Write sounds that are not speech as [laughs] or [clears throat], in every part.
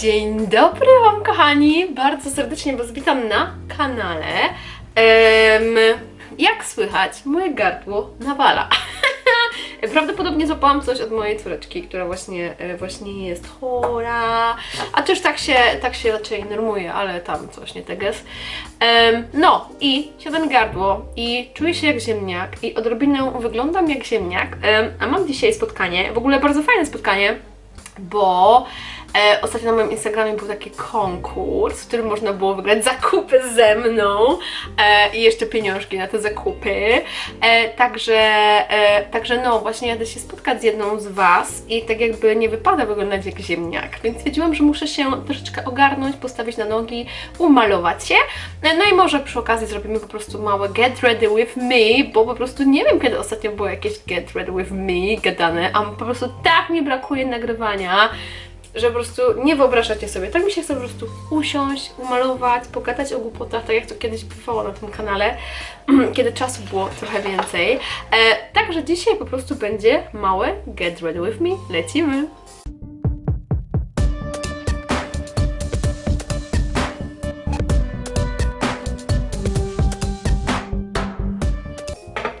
Dzień dobry Wam kochani, bardzo serdecznie Was witam na kanale. Jak słychać, moje gardło nawala. [laughs] Prawdopodobnie złapałam coś od mojej córeczki, która właśnie, e, właśnie jest chora. A też tak się, tak się raczej normuje, ale tam coś nie teges. Em, no i siadam gardło i czuję się jak ziemniak i odrobinę wyglądam jak ziemniak. Em, a mam dzisiaj spotkanie, w ogóle bardzo fajne spotkanie, bo e, ostatnio na moim Instagramie był taki konkurs, w którym można było wygrać zakupy ze mną e, i jeszcze pieniążki na te zakupy. E, także, e, także no, właśnie jadę się spotkać z jedną z Was i tak jakby nie wypada wyglądać jak ziemniak, więc stwierdziłam, że muszę się troszeczkę ogarnąć, postawić na nogi, umalować się. E, No i może przy okazji zrobimy po prostu małe get ready with me, bo po prostu nie wiem kiedy ostatnio było jakieś get ready with me gadane, a po prostu tak mi brakuje nagrywania, że po prostu nie wyobrażacie sobie. Tak mi się chce po prostu usiąść, umalować, pogadać o głupotach, tak jak to kiedyś bywało na tym kanale, [clears throat] kiedy czasu było trochę więcej. E, także dzisiaj po prostu będzie małe get ready with me. Lecimy!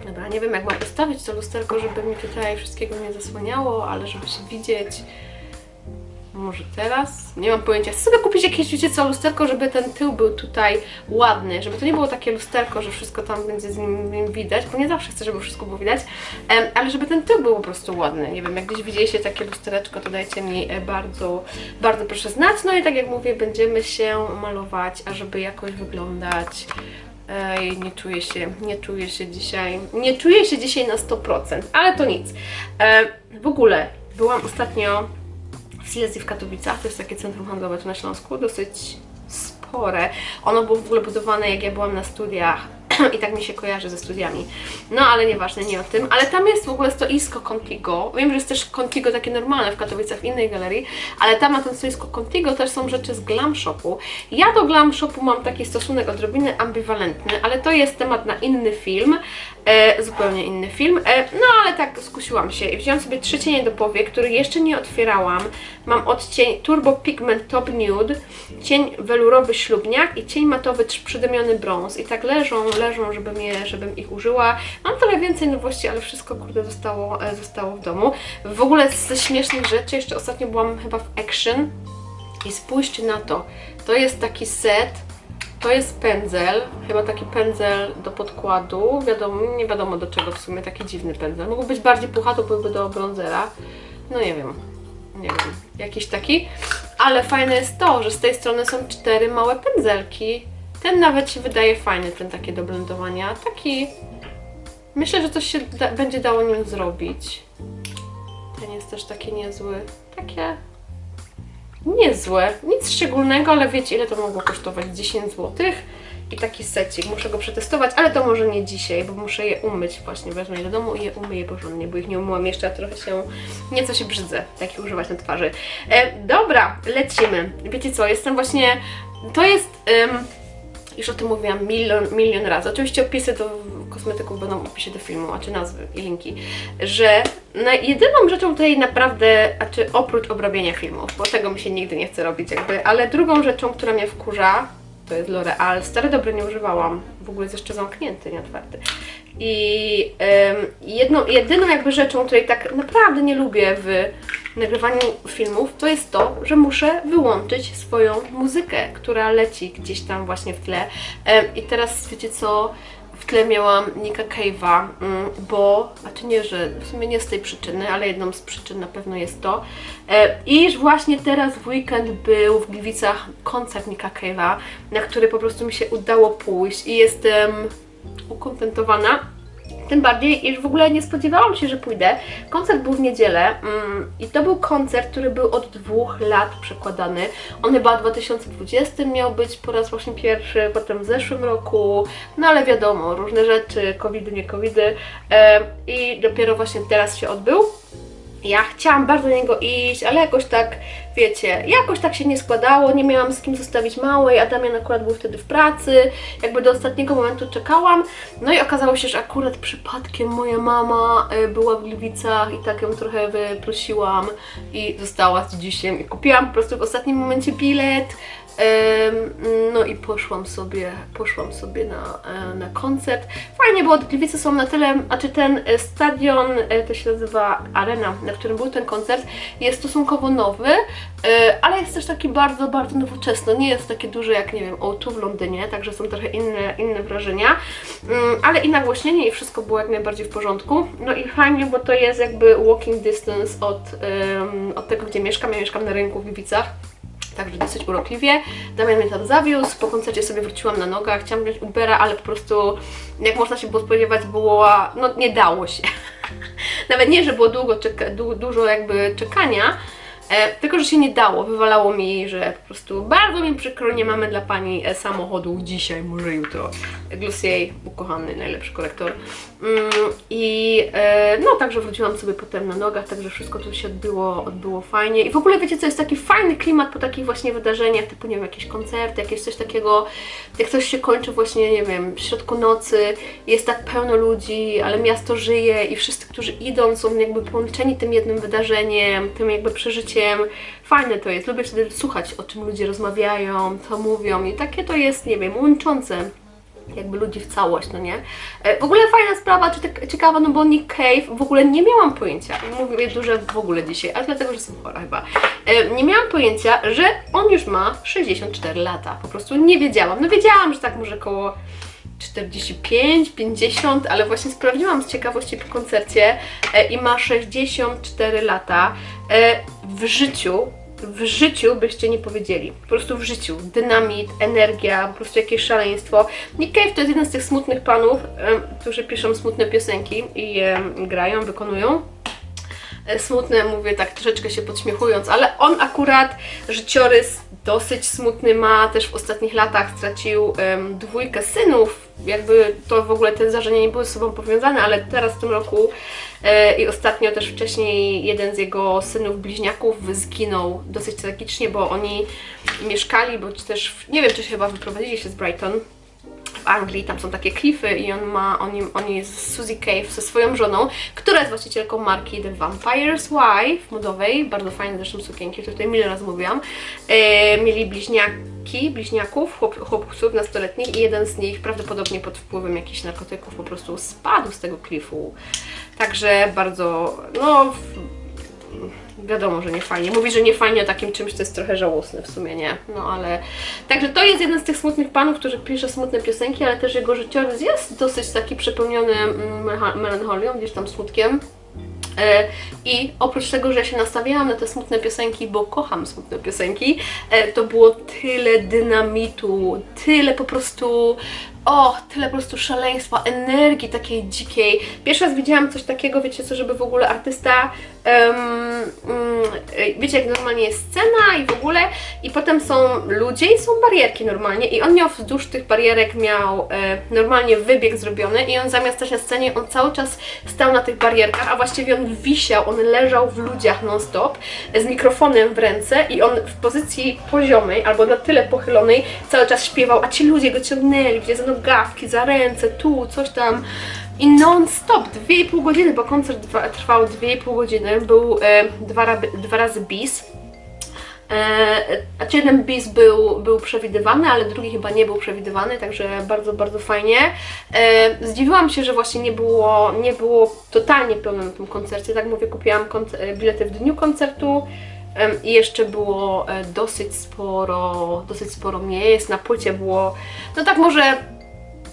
Dobra, nie wiem jak mam ustawić to lusterko, żeby mi tutaj wszystkiego nie zasłaniało, ale żeby się widzieć. Może teraz? Nie mam pojęcia. Chcę sobie kupić jakieś, wiecie co, lusterko, żeby ten tył był tutaj ładny, żeby to nie było takie lusterko, że wszystko tam będzie z nim, widać, bo nie zawsze chcę, żeby wszystko było widać, ale żeby ten tył był po prostu ładny. Nie wiem, jak gdzieś widzieliście takie lustereczko, to dajcie mi e, bardzo, bardzo proszę znać. No i tak jak mówię, będziemy się malować, a żeby jakoś wyglądać Ej, nie czuję się, nie czuję się dzisiaj, nie czuję się dzisiaj na 100%, ale to nic. E, w ogóle byłam ostatnio w Silesii w Katowicach, to jest takie centrum handlowe tu na Śląsku, dosyć spore. Ono było w ogóle budowane jak ja byłam na studiach [clears throat] i tak mi się kojarzy ze studiami. No ale nieważne, nie o tym. Ale tam jest w ogóle stoisko Contigo. Wiem, że jest też Contigo takie normalne w Katowicach w innej galerii, ale tam na tym stoisku Contigo też są rzeczy z Glam Shopu. Ja do Glam Shopu mam taki stosunek odrobinę ambiwalentny, ale to jest temat na inny film, e, zupełnie inny film. E, no ale tak skusiłam się i wziąłam sobie trzy cienie do powiek, które jeszcze nie otwierałam. Mam odcień Turbo Pigment Top Nude, cień welurowy ślubniak i cień matowy przydymiony brąz. I tak leżą, leżą, żebym, je, żebym ich użyła. Mam trochę więcej nowości, ale wszystko kurde zostało, e, zostało w domu. W ogóle ze śmiesznych rzeczy, jeszcze ostatnio byłam chyba w Action i spójrzcie na to. To jest taki set, to jest pędzel, chyba taki pędzel do podkładu, wiadomo, nie wiadomo do czego w sumie, taki dziwny pędzel. Mógł być bardziej puchaty, byłby do bronzera. No nie wiem, nie wiem, jakiś taki. Ale fajne jest to, że z tej strony są cztery małe pędzelki. Ten nawet się wydaje fajny, ten taki do blendowania. Taki, myślę, że coś się da, będzie dało nim zrobić. Ten jest też taki niezły. Takie niezłe. Nic szczególnego, ale wiecie ile to mogło kosztować? 10 zł. I taki secik. Muszę go przetestować, ale to może nie dzisiaj, bo muszę je umyć właśnie. Wezmę je do domu i je umyję porządnie, bo ich nie umyłam jeszcze, a trochę się, nieco się brzydzę, takich używać na twarzy. E, dobra, lecimy. Wiecie co, jestem właśnie, to jest... Ym, już o tym mówiłam milion, milion razy. Oczywiście opisy do kosmetyków będą w opisie do filmu, a czy nazwy i linki. Że jedyną rzeczą tutaj naprawdę, a czy oprócz obrabiania filmów, bo tego mi się nigdy nie chce robić jakby, ale drugą rzeczą, która mnie wkurza, to jest L'Oreal. Stary dobry nie używałam. W ogóle jest jeszcze zamknięty, nie otwarty. I em, jedną, jedyną jakby rzeczą, której tak naprawdę nie lubię w nagrywaniu filmów, to jest to, że muszę wyłączyć swoją muzykę, która leci gdzieś tam właśnie w tle. Em, I teraz wiecie co? W tle miałam Nika Cave'a, mm, bo, a czy nie, że w sumie nie z tej przyczyny, ale jedną z przyczyn na pewno jest to, e, iż właśnie teraz w weekend był w Gliwicach koncert Nika Cave'a, na który po prostu mi się udało pójść i jestem ukontentowana. Tym bardziej, iż w ogóle nie spodziewałam się, że pójdę. Koncert był w niedzielę mm, i to był koncert, który był od dwóch lat przekładany. On chyba w 2020 miał być po raz właśnie pierwszy, potem w zeszłym roku, no ale wiadomo, różne rzeczy, covidy, nie covidy e, i dopiero właśnie teraz się odbył. Ja chciałam bardzo do niego iść, ale jakoś tak wiecie, jakoś tak się nie składało, nie miałam z kim zostawić małej, a Damian akurat był wtedy w pracy, jakby do ostatniego momentu czekałam, no i okazało się, że akurat przypadkiem moja mama y, była w Gliwicach i tak ją trochę wyprosiłam i została z dzisiem i kupiłam po prostu w ostatnim momencie bilet, No i poszłam sobie, poszłam sobie na, e, na koncert. Fajnie, bo Gliwice są na tyle, a czy ten e, stadion, e, to się nazywa Arena, na którym był ten koncert, jest stosunkowo nowy, ale jest też taki bardzo, bardzo nowoczesny. Nie jest takie duże jak, nie wiem, O2 w Londynie, także są trochę inne, inne wrażenia, Mm, ale i nagłośnienie i wszystko było jak najbardziej w porządku. No i fajnie, bo to jest jakby walking distance od, od tego, gdzie mieszkam. Ja mieszkam na rynku w Gliwicach. Także dosyć urokliwie. Damian mnie tam zawiózł, po koncercie sobie wróciłam na nogach, chciałam wziąć Ubera, ale po prostu, jak można się było spodziewać, było, no nie dało się. [laughs] Nawet nie, że było długo czeka, du, dużo jakby czekania, e, tylko, że się nie dało. Wywalało mi, że po prostu bardzo mi przykro, nie mamy dla Pani e, samochodu dzisiaj, może jutro. Glossier, ukochany, najlepszy kolektor. Mm, I e, no, także wróciłam sobie potem na nogach, także wszystko tu się odbyło, odbyło fajnie. I w ogóle wiecie co, jest taki fajny klimat po takich właśnie wydarzeniach, typu nie wiem, jakieś koncerty, jakieś coś takiego, jak coś się kończy właśnie, nie wiem, w środku nocy, jest tak pełno ludzi, ale miasto żyje i wszyscy, którzy idą są jakby połączeni tym jednym wydarzeniem, tym jakby przeżyciem. Fajne to jest, lubię wtedy słuchać, o czym ludzie rozmawiają, co mówią i takie to jest, nie wiem, łączące jakby ludzi w całość, no nie? E, W ogóle fajna sprawa, czy tak ciekawa, no bo Nick Cave, w ogóle nie miałam pojęcia, mówię dużo w ogóle dzisiaj, ale dlatego, że jestem chora chyba, E, nie miałam pojęcia, że on już ma 64 lata, po prostu nie wiedziałam, no wiedziałam, że tak może koło 45, 50, ale właśnie sprawdziłam z ciekawości po koncercie e, i ma 64 lata. E, w życiu, w życiu byście nie powiedzieli. Po prostu w życiu. Dynamit, energia, po prostu jakieś szaleństwo. Nick Cave to jest jeden z tych smutnych panów, e, którzy piszą smutne piosenki i je grają, wykonują smutne, mówię tak troszeczkę się podśmiechując, ale on akurat życiorys dosyć smutny ma, też w ostatnich latach stracił em, dwójkę synów, jakby to w ogóle te zdarzenia nie były ze sobą powiązane, ale teraz w tym roku e, i ostatnio też wcześniej jeden z jego synów bliźniaków zginął dosyć tragicznie, bo oni mieszkali, bo też, nie wiem czy się chyba wyprowadzili się z Brighton, w Anglii, tam są takie klify i on ma, oni, oni jest Suzy Cave ze swoją żoną, która jest właścicielką marki The Vampire's Wife modowej, bardzo fajne zresztą sukienki, tutaj milion razy mówiłam. E, mieli bliźniaki, bliźniaków, chłop, chłopców nastoletnich i jeden z nich prawdopodobnie pod wpływem jakichś narkotyków po prostu spadł z tego klifu. Także bardzo, no... Wiadomo, że nie fajnie. Mówi, że nie fajnie o takim czymś, to jest trochę żałosne w sumie, nie? No ale... Także to jest jeden z tych smutnych panów, którzy pisze smutne piosenki, ale też jego życiorys jest dosyć taki przepełniony mm, melancholią, gdzieś tam smutkiem. E, I oprócz tego, że się nastawiałam na te smutne piosenki, bo kocham smutne piosenki, e, to było tyle dynamitu, tyle po prostu, o, tyle po prostu szaleństwa, energii takiej dzikiej. Pierwszy raz widziałam coś takiego, wiecie co, żeby w ogóle artysta, mm, e, wiecie jak normalnie jest scena i w ogóle, i potem są ludzie i są barierki normalnie i on miał wzdłuż tych barierek, miał e, normalnie wybieg zrobiony i on zamiast stać na scenie, on cały czas stał na tych barierkach, a właściwie on wisiał, on leżał w ludziach non-stop z mikrofonem w ręce i on w pozycji poziomej albo na tyle pochylonej cały czas śpiewał, a ci ludzie go ciągnęli, gdzie za nogawki, za ręce, tu, coś tam. I non-stop, 2,5 godziny, bo koncert dwa, trwał 2,5 godziny, był e, dwa, dwa razy bis. E, jeden bis był, był przewidywany, ale drugi chyba nie był przewidywany, także bardzo, bardzo fajnie. E, Zdziwiłam się, że właśnie nie było, nie było totalnie pełno na tym koncercie. Tak mówię, kupiłam e, bilety w dniu koncertu i jeszcze było e, dosyć sporo, dosyć sporo miejsc. Na płycie było, no tak może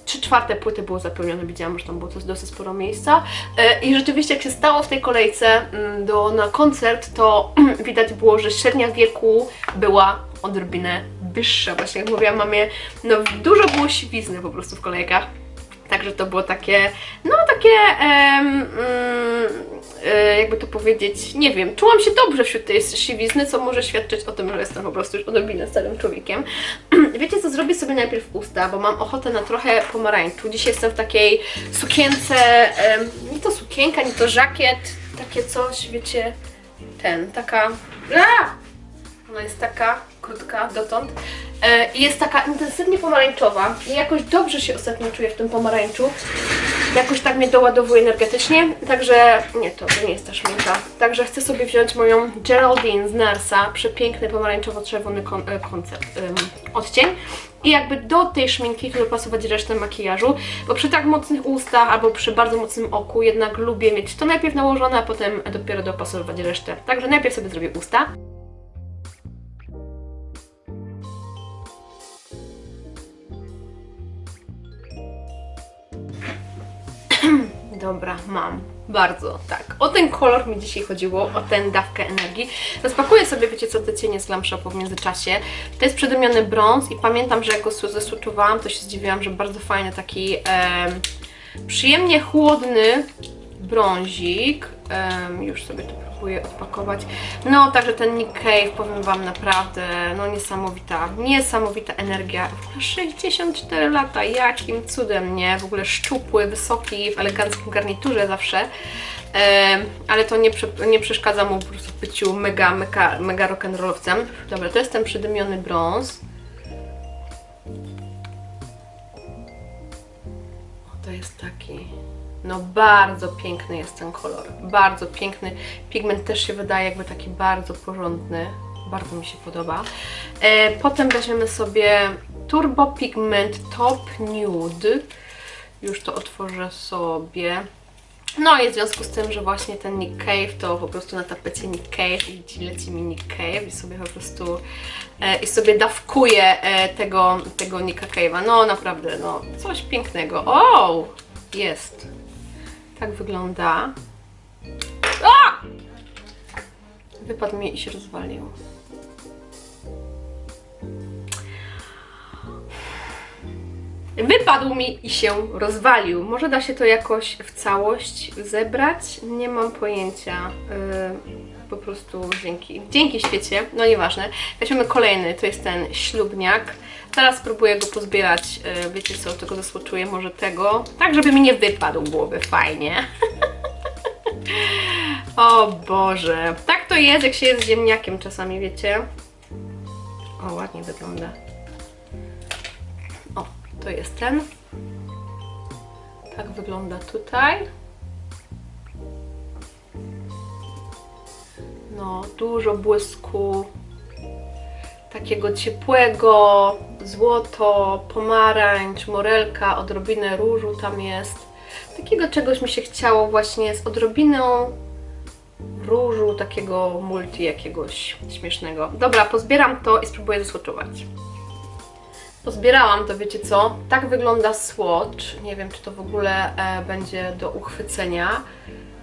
trzy czwarte płyty było zapełnione, widziałam, że tam było dosyć sporo miejsca. E, I rzeczywiście jak się stało w tej kolejce mm, do, na koncert, to [clears throat] widać było, że średnia wieku była odrobinę wyższa. Właśnie jak mówiłam mamie, no dużo było siwizny po prostu w kolejkach. Także to było takie, no takie, em, mm, e, jakby to powiedzieć, nie wiem, czułam się dobrze wśród tej siwizny, co może świadczyć o tym, że jestem po prostu już odrobinę starym człowiekiem. [clears throat] Wiecie co, zrobię sobie najpierw usta, bo mam ochotę na trochę pomarańczu. Dzisiaj jestem w takiej sukience, nie to sukienka, nie to żakiet, takie coś, wiecie, ten, taka... A! jest taka krótka dotąd e, i jest taka intensywnie pomarańczowa i jakoś dobrze się ostatnio czuję w tym pomarańczu. Jakoś tak mnie doładowuje energetycznie, także nie, to, to nie jest ta szminka. Także chcę sobie wziąć moją Geraldine z Narsa, przepiękny pomarańczowo-czerwony kon, e, koncept, em, odcień i jakby do tej szminki dopasować resztę makijażu, bo przy tak mocnych ustach albo przy bardzo mocnym oku jednak lubię mieć to najpierw nałożone, a potem dopiero dopasowywać resztę. Także najpierw sobie zrobię usta. [clears throat] Dobra, mam. Bardzo, tak. O ten kolor mi dzisiaj chodziło, o tę dawkę energii. Rozpakuję sobie, wiecie co, te cienie z Glam Shopu w międzyczasie. To jest przedemiony brąz i pamiętam, że jak go su- zesłuczuwałam, to się zdziwiłam, że bardzo fajny taki em, przyjemnie chłodny brązik. Em, już sobie to próbuję odpakować. No, także ten Nick Cave, powiem Wam naprawdę, no niesamowita, niesamowita energia. W ogóle 64 lata, jakim cudem, nie? W ogóle szczupły, wysoki, w eleganckim garniturze zawsze. Em, ale to nie, nie przeszkadza mu po prostu w byciu mega, mega, mega rock'n'rollowcem. Dobra, to jest ten przydymiony brąz. O, to jest taki. No bardzo piękny jest ten kolor. Bardzo piękny. Pigment też się wydaje jakby taki bardzo porządny. Bardzo mi się podoba. E, potem weźmiemy sobie Turbo Pigment Top Nude. Już to otworzę sobie. No i w związku z tym, że właśnie ten Nick Cave, to po prostu na tapecie Nick Cave i ci leci mi Nick Cave i sobie po prostu e, i sobie dawkuję e, tego, tego Nicka Cave'a. No naprawdę, no coś pięknego. O! Jest. Tak wygląda. A! Wypadł mi i się rozwalił. Wypadł mi i się rozwalił. Może da się to jakoś w całość zebrać? Nie mam pojęcia. Yy, po prostu dzięki. Dzięki świecie, no nieważne. Weźmiemy kolejny, to jest ten ślubniak. Teraz spróbuję go pozbierać. Yy, wiecie co, tego zasłoczuję, może tego. Tak, żeby mi nie wypadł, byłoby fajnie. [laughs] o Boże. Tak to jest, jak się jest ziemniakiem czasami, wiecie. O, ładnie wygląda. O, to jest ten. Tak wygląda tutaj. No, dużo błysku. Takiego ciepłego, złoto, pomarańcz, morelka, odrobinę różu tam jest. Takiego czegoś mi się chciało właśnie z odrobiną różu, takiego multi jakiegoś śmiesznego. Dobra, pozbieram to i spróbuję zasłoczować. Pozbierałam to, wiecie co? Tak wygląda swatch. Nie wiem, czy to w ogóle e, będzie do uchwycenia.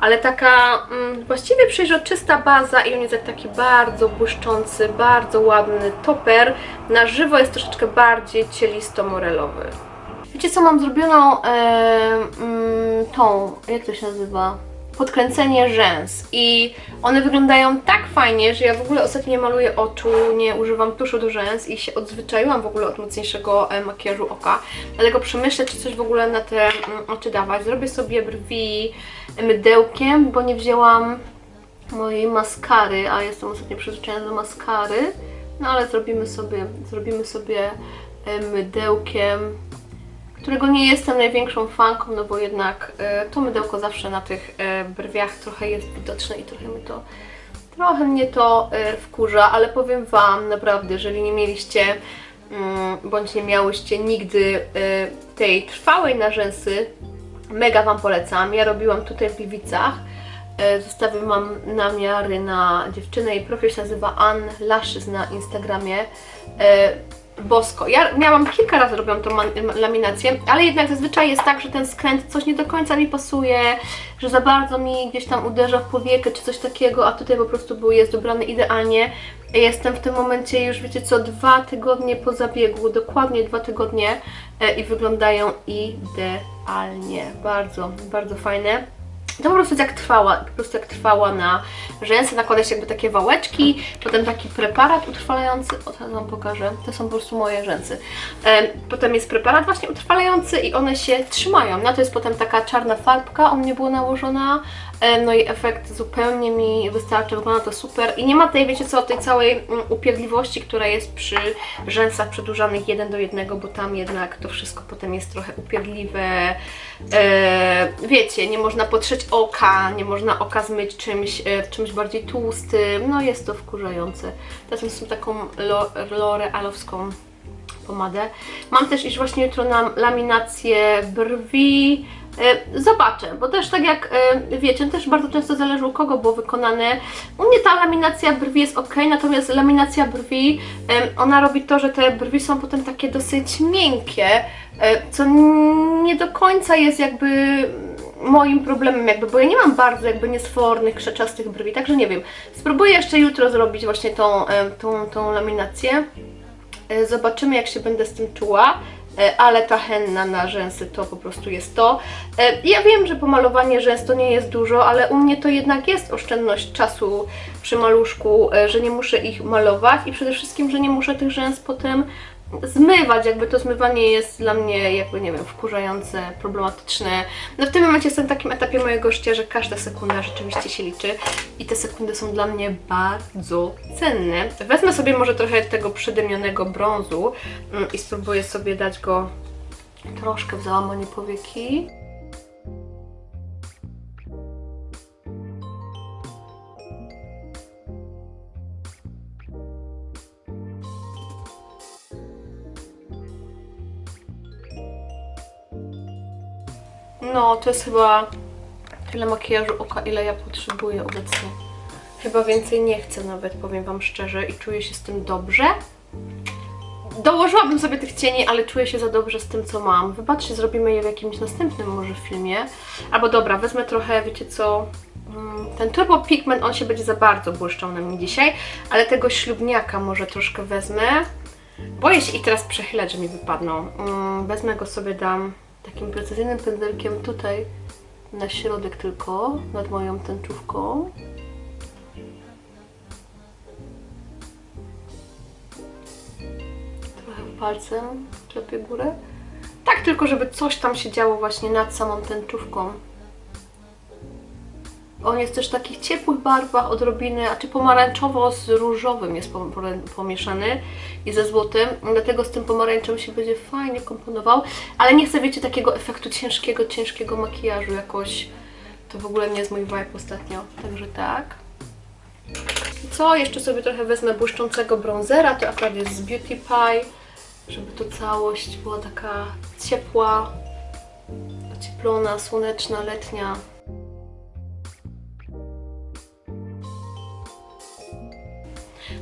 Ale taka mm, właściwie przejrzysta baza i jak taki bardzo błyszczący, bardzo ładny toper. Na żywo jest troszeczkę bardziej cielisto-morelowy. Wiecie co, mam zrobioną e, mm, tą, jak to się nazywa? Podkręcenie rzęs i one wyglądają tak fajnie, że ja w ogóle ostatnio nie maluję oczu, nie używam tuszu do rzęs i się odzwyczaiłam w ogóle od mocniejszego e, makijażu oka. Dlatego przemyślę, czy coś w ogóle na te mm, oczy dawać. Zrobię sobie brwi mydełkiem, bo nie wzięłam mojej maskary, a jestem ostatnio przyzwyczajona do maskary. No ale zrobimy sobie, zrobimy sobie e, mydełkiem którego nie jestem największą fanką, no bo jednak e, to mydełko zawsze na tych e, brwiach trochę jest widoczne i trochę mi to trochę mnie to e, wkurza, ale powiem Wam naprawdę, jeżeli nie mieliście mm, bądź nie miałyście nigdy tej trwałej na rzęsy, mega Wam polecam. Ja robiłam tutaj w Gliwicach. Zostawię Wam namiary na dziewczynę. Jej profil się nazywa Ann Lashes na Instagramie. Bosko. Ja miałam kilka razy robiłam tą laminację, ale jednak zazwyczaj jest tak, że ten skręt coś nie do końca mi pasuje, że za bardzo mi gdzieś tam uderza w powiekę czy coś takiego, a tutaj po prostu był, jest dobrany idealnie. Jestem w tym momencie już, wiecie co, dwa tygodnie po zabiegu, dokładnie dwa tygodnie e, i wyglądają idealnie. Bardzo, bardzo fajne. To po prostu jak trwała, po prostu jak trwała na rzęsy, nakłada się jakby takie wałeczki, potem taki preparat utrwalający, o teraz Wam pokażę, to są po prostu moje rzęsy. Em, Potem jest preparat właśnie utrwalający i one się trzymają. Na to jest potem taka czarna farbka, on nie była nałożona No i efekt zupełnie mi wystarczy, wygląda to super. I nie ma tej, wiecie co, tej całej mm, upierdliwości, która jest przy rzęsach przedłużanych jeden do jednego, bo tam jednak to wszystko potem jest trochę upierdliwe. E, wiecie, nie można potrzeć oka, nie można oka zmyć czymś, e, czymś bardziej tłustym. No jest to wkurzające. Teraz mam taką lo- lorealowską pomadę. Mam też iż właśnie jutro na laminację brwi. E, Zobaczę, bo też tak jak e, wiecie, też bardzo często zależy u kogo było wykonane. U mnie ta laminacja brwi jest ok, natomiast laminacja brwi, em, ona robi to, że te brwi są potem takie dosyć miękkie, e, co nie do końca jest jakby moim problemem jakby, bo ja nie mam bardzo jakby niesfornych, krzaczastych brwi, także nie wiem. Spróbuję jeszcze jutro zrobić właśnie tą, tą, tą laminację. E, Zobaczymy, jak się będę z tym czuła, e, ale ta henna na rzęsy to po prostu jest to. E, Ja wiem, że pomalowanie rzęs to nie jest dużo, ale u mnie to jednak jest oszczędność czasu przy maluszku, e, że nie muszę ich malować i przede wszystkim, że nie muszę tych rzęs potem zmywać, jakby to zmywanie jest dla mnie jakby, nie wiem, wkurzające, problematyczne. No w tym momencie jestem w takim etapie mojego życia, że każda sekunda rzeczywiście się liczy i te sekundy są dla mnie bardzo cenne. Wezmę sobie może trochę tego przedemnionego brązu mm, i spróbuję sobie dać go troszkę w załamanie powieki. No, to jest chyba tyle makijażu oka, ile ja potrzebuję obecnie. Chyba więcej nie chcę nawet, powiem Wam szczerze, i czuję się z tym dobrze. Dołożyłabym sobie tych cieni, ale czuję się za dobrze z tym, co mam. Wybaczcie, zrobimy je w jakimś następnym może filmie. Albo dobra, wezmę trochę, wiecie co, mm, ten Turbo Pigment, on się będzie za bardzo błyszczał na mnie dzisiaj, ale tego ślubniaka może troszkę wezmę. Boję się ich teraz przechylać, że mi wypadną. Mm, Wezmę go sobie, dam takim precyzyjnym pędzelkiem tutaj na środek tylko, nad moją tęczówką. Trochę palcem klepię górę. Tak tylko, żeby coś tam się działo właśnie nad samą tęczówką. On jest też w takich ciepłych barwach, odrobinę, a czy pomarańczowo z różowym jest pom- pom- pomieszany i ze złotym, dlatego z tym pomarańczem się będzie fajnie komponował, ale nie chcę, wiecie, takiego efektu ciężkiego, ciężkiego makijażu jakoś. To w ogóle nie jest mój vibe ostatnio, także tak. Co? Jeszcze sobie trochę wezmę błyszczącego bronzera, to akurat jest z Beauty Pie, żeby to całość była taka ciepła, ocieplona, słoneczna, letnia.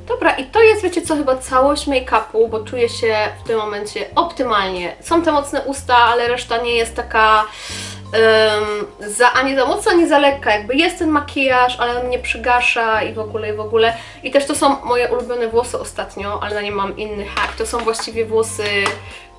Dobra, i to jest, wiecie co, chyba całość make-upu, bo czuję się w tym momencie optymalnie. Są te mocne usta, ale reszta nie jest taka em, za, ani za mocna, ani za lekka. Jakby jest ten makijaż, ale on nie przygasza i w ogóle, i w ogóle. I też to są moje ulubione włosy ostatnio, ale na nie mam inny hack. To są właściwie włosy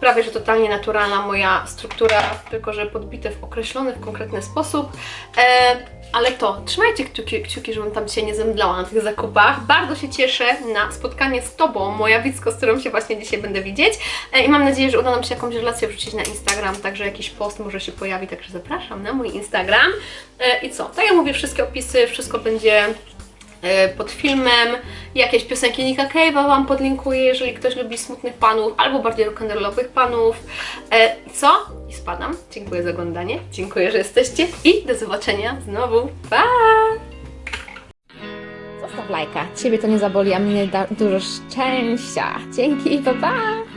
prawie że totalnie naturalna moja struktura, tylko że podbite w określony, w konkretny sposób. E, ale to, trzymajcie kciuki, kciuki, żebym tam się nie zemdlała na tych zakupach. Bardzo się cieszę na spotkanie z Tobą, moja Wicko, z którą się właśnie dzisiaj będę widzieć. E, I mam nadzieję, że uda nam się jakąś relację wrzucić na Instagram, także jakiś post może się pojawi, także zapraszam na mój Instagram. E, I co? Tak jak mówię, wszystkie opisy, wszystko będzie pod filmem. Jakieś piosenki Nika Cave'a Wam podlinkuję, jeżeli ktoś lubi smutnych panów albo bardziej rock'n'rollowych panów. E, co? I spadam. Dziękuję za oglądanie. Dziękuję, że jesteście i do zobaczenia znowu. Pa! Zostaw lajka. Ciebie to nie zaboli, a mnie da dużo szczęścia. Dzięki, pa pa!